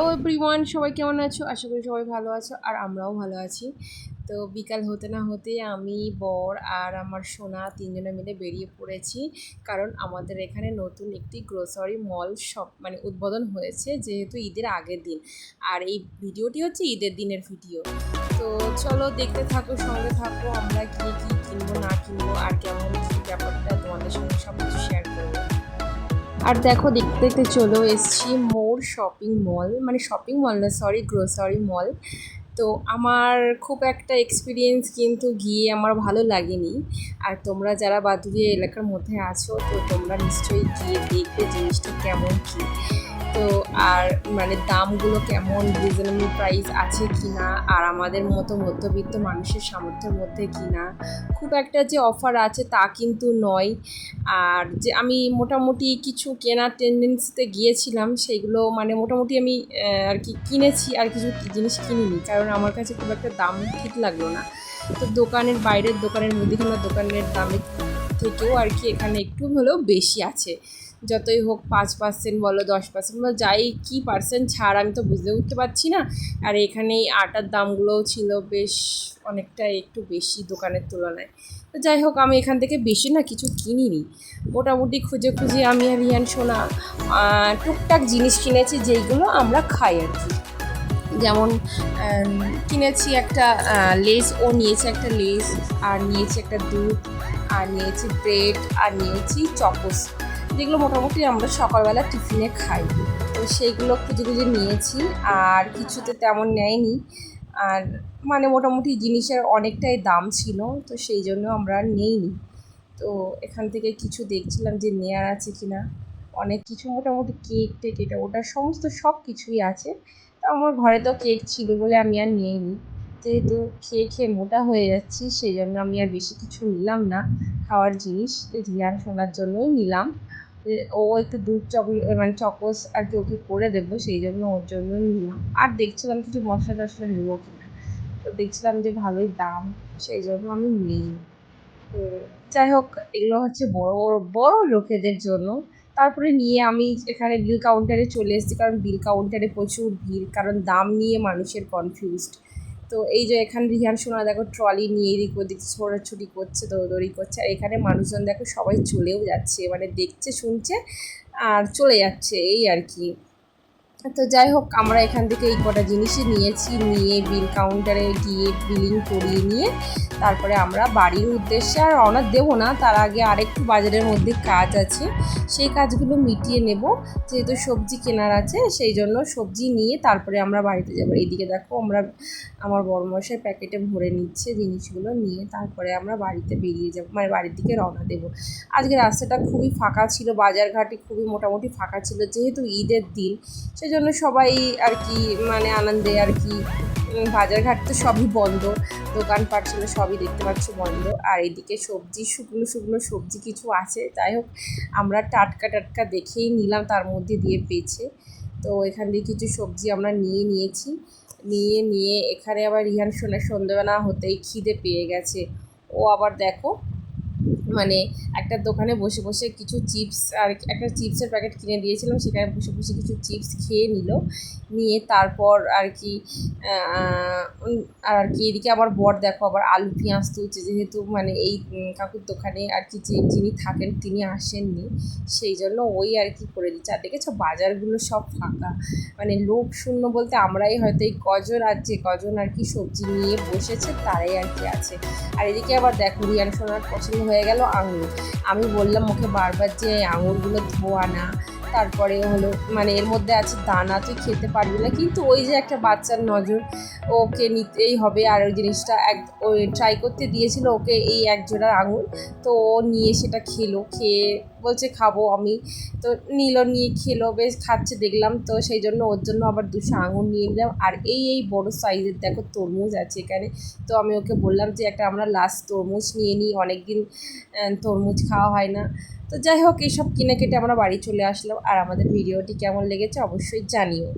ও everyone সবাই কেমন আছো? আশা করি সবাই ভালো আছো, আর আমরাও ভালো আছি। তো বিকাল হতে না হতে আমি, বর আর আমার সোনা তিনজনে মিলে বেরিয়ে পড়েছি। কারণ আমাদের এখানে নতুন একটি গ্রোসারি মল শপ মানে উদ্বোধন হয়েছে যেহেতু ঈদের আগের দিন। আর এই ভিডিওটি হচ্ছে ঈদের দিনের ভিডিও। তো চলো দেখতে থাকো, সঙ্গে থাকো, আমরা কী কী কিনবো, না কিনবো, আর কেমন কী ব্যাপারটা তোমাদের সঙ্গে সব কিছু শেয়ার করব। আর দেখো, দেখতে দেখতে চলো এসছি মোর শপিং মল মানে শপিং মল না সরি গ্রোসারি মল তো আমার খুব একটা এক্সপিরিয়েন্স কিন্তু গিয়ে আমার ভালো লাগেনি। আর তোমরা যারা বাদুরিয়া এলাকার মধ্যে আছো, তো তোমরা নিশ্চয়ই গিয়ে দেখবে জিনিসটা কেমন কী। তো আর মানে দামগুলো কেমন রিজনেবল প্রাইস আছে কি না আর আমাদের মতো মধ্যবিত্ত মানুষের সামর্থ্যের মধ্যে কি না খুব একটা যে অফার আছে তা কিন্তু নয়। আর যে আমি মোটামুটি কিছু কেনার টেন্ডেন্সিতে গিয়েছিলাম, সেইগুলো মানে মোটামুটি আমি আর কি কিনেছি, আর কিছু জিনিস কিনিনি। কারণ আমার কাছে খুব একটা দাম ঠিক লাগল না। তো দোকানের বাইরের দোকানের মুদিখানার দোকানের দামের থেকেও আর কি এখানে একটু হলেও বেশি আছে। যতই হোক পাঁচ পার্সেন্ট বলো, দশ পার্সেন্ট বলো, যাই কী পার্সেন্ট ছাড় আমি তো বুঝতে উঠতে পারছি না। আর এখানে আটার দামগুলোও ছিল বেশ অনেকটা একটু বেশি দোকানের তুলনায়। তো যাই হোক, আমি এখান থেকে বেশি না, কিছু কিনিনি। মোটামুটি খুঁজে খুঁজে আমি আর রিয়ান, সোনা টুকটাক জিনিস কিনেছি, যেইগুলো আমরা খাই আর কি। যেমন কিনেছি একটা লেস ও নিয়েছে একটা লেস আর নিয়েছি একটা দুধ, আর নিয়েছি ব্রেড আর নিয়েছি চকোস যেগুলো মোটামুটি আমরা সকালবেলা টিফিনে খাই। তো সেইগুলো খুঁজে খুঁজে নিয়েছি, আর কিছুতে তেমন নেয়নি। আর মানে মোটামুটি জিনিসের অনেকটাই দাম ছিল, তো সেই জন্য আমরা নেইনি। তো এখান থেকে কিছু দেখছিলাম যে নেয়ার আছে কি না অনেক কিছু মোটামুটি কেক টেক এটা ওটা সমস্ত সব কিছুই আছে। আমার ঘরে তো কেক ছিল বলে আমি আর নিইনি। যেহেতু খেয়ে খেয়ে মোটা হয়ে যাচ্ছি সেই জন্য আমি আর বেশি কিছু নিলাম না। খাওয়ার জিনিস রিয়ান শোনার জন্যই নিলাম। ও একটু দুধ চকলেট মানে চকোস আর কি ওকে করে দেবো সেই জন্য ওর জন্য নিলাম। আর দেখছিলাম কিছু মশলা টশলা নেব কিনা। তো দেখছিলাম যে ভালোই দাম সেই জন্য আমি নিই যাই হোক, এগুলো হচ্ছে বড় বড় বড় লোকেদের জন্য তারপরে নিয়ে আমি এখানে বিল কাউন্টারে চলে এসেছি, কারণ বিল কাউন্টারে প্রচুর ভিড়, কারণ দাম নিয়ে মানুষের কনফিউজড তো এই যে এখানে রিহান সোনা, দেখো ট্রলি নিয়ে এদিক ওদিক ছোড়াছুটি করছে, দৌড়দৌড়ি করছে, আর এখানে মানুষজন দেখো সবাই চলেও যাচ্ছে মানে দেখছে, শুনছে, আর চলে যাচ্ছে, এই আর কি। তো যাই হোক, আমরা এখান থেকে এই কটা জিনিসই নিয়েছি, নিয়ে বিল কাউন্টারে গিয়ে বিলিং করিয়ে নিয়ে তারপরে আমরা বাড়ির উদ্দেশ্যে, আর রওনা দেবো না, তার আগে আরেকটু বাজারের মধ্যে কাজ আছে, সেই কাজগুলো মিটিয়ে নেব, যেহেতু সবজি কেনার আছে, সেই জন্য সবজি নিয়ে তারপরে আমরা বাড়িতে যাব। এইদিকে দেখো, আমরা, আমার বড়মশাই প্যাকেটে ভরে নিচ্ছে জিনিসগুলো নিয়ে, তারপরে আমরা বাড়িতে বেরিয়ে যাব মানে বাড়ির দিকে রওনা দেবো। আজকে রাস্তাটা খুবই ফাঁকা ছিল বাজারঘাটে খুবই মোটামুটি ফাঁকা ছিল, যেহেতু ঈদের দিন সেজন্য সবাই আর কি মানে আনন্দে আর কি বাজারঘাট তো সবই বন্ধ, দোকানপাট ছিল সবই দেখতে পাচ্ছ বন্ধ। আর এদিকে সবজি, শুকনো শুকনো সবজি কিছু আছে, যাই হোক, আমরা টাটকা টাটকা দেখেই নিলাম, তার মধ্যে দিয়ে বেছে তো এখান দিয়ে কিছু সবজি আমরা নিয়ে নিয়েছি। নিয়ে নিয়ে এখানে আবার রিহান সোনার সন্ধ্যেবেলা হতেই খিদে পেয়ে গেছে। ও আবার দেখো মানে একটা দোকানে বসে বসে কিছু চিপস আর একটা চিপসের প্যাকেট কিনে দিয়েছিলাম, সেখানে বসে বসে কিছু চিপস খেয়ে নিল। নিয়ে তারপর আর কি আর কি এদিকে আবার বর দেখো আবার আলু পেঁয়াজ তুলছে, যেহেতু মানে এই কাকুর দোকানে আর কি যে যিনি থাকেন তিনি আসেননি, সেই জন্য ওই আর কি করে দিচ্ছে। আর দেখেছ বাজারগুলো সব ফাঁকা মানে লোক শূন্য বলতে আমরাই হয়তো এই কজন আর যে কজন আর কি সবজি নিয়ে বসেছে তারাই আর কি আছে। আর এদিকে আবার দেখো রিয়ান সোনার পছন্দ হয়ে গেল আঙুর। আমি বললাম ওকে বারবার যে আঙুরগুলো ধোয়া না, তারপরে হলো মানে এর মধ্যে আছে দানা, তুই খেতে পারবি না। কিন্তু ওই যে একটা বাচ্চার নজর, ওকে নিতেই হবে। আর ওই জিনিসটা এক, ওই ট্রাই করতে দিয়েছিল ওকে এই এক জোড়ার আঙুর। তো ও নিয়ে সেটা খেলো, খেয়ে বলছে, খাব আমি। তো নিল, নিয়ে খেলো, বেশ খাচ্ছে, দেখলাম তো সেই জন্য ওর জন্য আবার দুশো আঙুর নিয়ে নিলাম। আর এই এই বড় সাইজের দেখো তরমুজ আছে এখানে। তো আমি ওকে বললাম যে, একটা আমরা লাস্ট তরমুজ নিয়ে নিই অনেক দিন তরমুজ খাওয়া হয় না। তো যাই হোক, এইসব কিনে কেটে আমরা বাড়ি চলে আসলাম। আর আমাদের ভিডিওটি কেমন লেগেছে অবশ্যই জানিও।